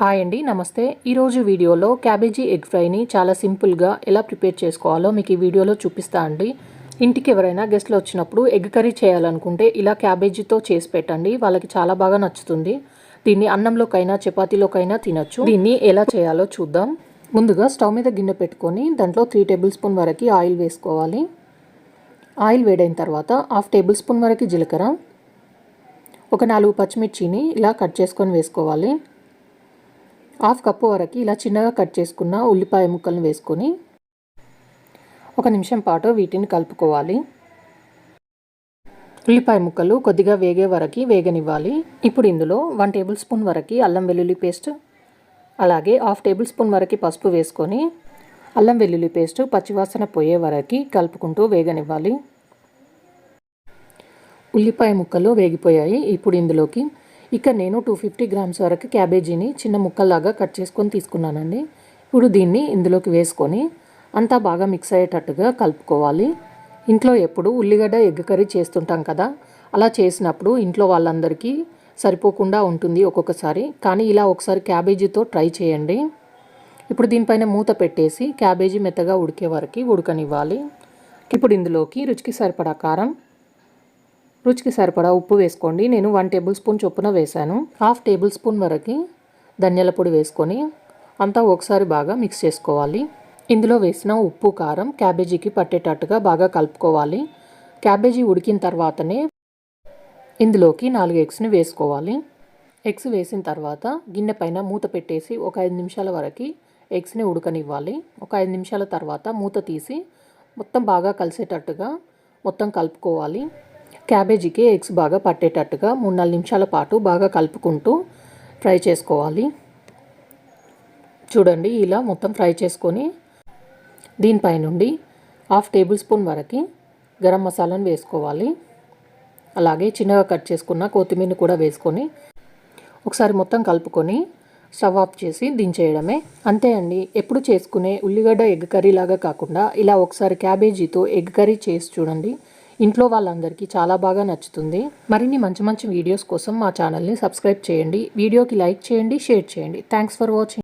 Hi అండి నమస్తే. ఈరోజు వీడియోలో క్యాబేజీ ఎగ్ ఫ్రైని చాలా సింపుల్గా ఎలా ప్రిపేర్ చేసుకోవాలో మీకు ఈ వీడియోలో చూపిస్తా అండి. ఇంటికి ఎవరైనా గెస్ట్లు వచ్చినప్పుడు ఎగ్ కర్రీ చేయాలనుకుంటే ఇలా క్యాబేజీతో చేసి పెట్టండి వాళ్ళకి చాలా బాగా నచ్చుతుంది. దీన్ని అన్నంలోకైనా చపాతీలోకైనా తినొచ్చు. దీన్ని ఎలా చేయాలో చూద్దాం. ముందుగా స్టవ్ మీద గిన్నె పెట్టుకొని దాంట్లో త్రీ టేబుల్ స్పూన్ వరకు ఆయిల్ వేసుకోవాలి. ఆయిల్ వేడైన తర్వాత హాఫ్ టేబుల్ స్పూన్ వరకు జీలకర్ర. ఒక నాలుగు పచ్చిమిర్చిని ఇలా కట్ చేసుకొని వేసుకోవాలి. హాఫ్ కప్పు వరకు ఇలా చిన్నగా కట్ చేసుకున్న ఉల్లిపాయ ముక్కలను వేసుకొని ఒక నిమిషం పాటు వీటిని కలుపుకోవాలి. ఉల్లిపాయ ముక్కలు కొద్దిగా వేగే వరకు వేగనివ్వాలి. ఇప్పుడు ఇందులో వన్ టేబుల్ స్పూన్ వరకు అల్లం వెల్లుల్లి పేస్ట్ అలాగే హాఫ్ టేబుల్ స్పూన్ వరకు పసుపు వేసుకొని అల్లం వెల్లుల్లి పేస్ట్ పచ్చివాసన పోయే వరకు కలుపుకుంటూ వేగనివ్వాలి. ఉల్లిపాయ ముక్కలు వేగిపోయాయి. ఇప్పుడు ఇందులోకి ఇక నేను టూ ఫిఫ్టీ గ్రామ్స్ వరకు క్యాబేజీని చిన్న ముక్కల్లాగా కట్ చేసుకొని తీసుకున్నానండి. ఇప్పుడు దీన్ని ఇందులోకి వేసుకొని అంతా బాగా మిక్స్ అయ్యేటట్టుగా కలుపుకోవాలి. ఇంట్లో ఎప్పుడు ఉల్లిగడ్డ ఎగ్ కర్రీ చేస్తుంటాం కదా అలా చేసినప్పుడు ఇంట్లో వాళ్ళందరికీ సరిపోకుండా ఉంటుంది ఒక్కొక్కసారి. కానీ ఇలా ఒకసారి క్యాబేజీతో ట్రై చేయండి. ఇప్పుడు దీనిపైన మూత పెట్టేసి క్యాబేజీ మెత్తగా ఉడికే వరకు ఉడకనివ్వాలి. ఇప్పుడు ఇందులోకి రుచికి సరిపడా కారం రుచికి సరిపడా ఉప్పు వేసుకోండి. నేను వన్ టేబుల్ స్పూన్ చొప్పున వేశాను. హాఫ్ టేబుల్ స్పూన్ వరకు ధనియాల పొడి వేసుకొని అంతా ఒకసారి బాగా మిక్స్ చేసుకోవాలి. ఇందులో వేసిన ఉప్పు కారం క్యాబేజీకి పట్టేటట్టుగా బాగా కలుపుకోవాలి. క్యాబేజీ ఉడికిన తర్వాతనే ఇందులోకి నాలుగు ఎగ్స్ని వేసుకోవాలి. ఎగ్స్ వేసిన తర్వాత గిన్నె పైన మూత పెట్టేసి ఒక ఐదు నిమిషాల వరకు ఎగ్స్ని ఉడకనివ్వాలి. ఒక ఐదు నిమిషాల తర్వాత మూత తీసి మొత్తం బాగా కలిసేటట్టుగా మొత్తం కలుపుకోవాలి. క్యాబేజీకి ఎగ్స్ బాగా పట్టేటట్టుగా మూడు నాలుగు నిమిషాల పాటు బాగా కలుపుకుంటూ ఫ్రై చేసుకోవాలి. చూడండి ఇలా మొత్తం ఫ్రై చేసుకొని దీనిపై నుండి హాఫ్ టేబుల్ స్పూన్ వరకు గరం మసాలాను వేసుకోవాలి. అలాగే చిన్నగా కట్ చేసుకున్న కొత్తిమీర కూడా వేసుకొని ఒకసారి మొత్తం కలుపుకొని స్టవ్ ఆఫ్ చేసి దించేయడమే. అంతే అండి ఎప్పుడు చేసుకునే ఉల్లిగడ్డ ఎగ్ కర్రీ లాగా కాకుండా ఇలా ఒకసారి క్యాబేజీతో ఎగ్ కర్రీ చేసి చూడండి. ఇంట్లో వాళ్ళందరికీ చాలా బాగా నచ్చుతుంది. మరిన్ని మంచి మంచి వీడియోస్ కోసం మా ఛానల్ని సబ్స్క్రైబ్ చేయండి. వీడియోకి లైక్ చేయండి షేర్ చేయండి. Thanks for watching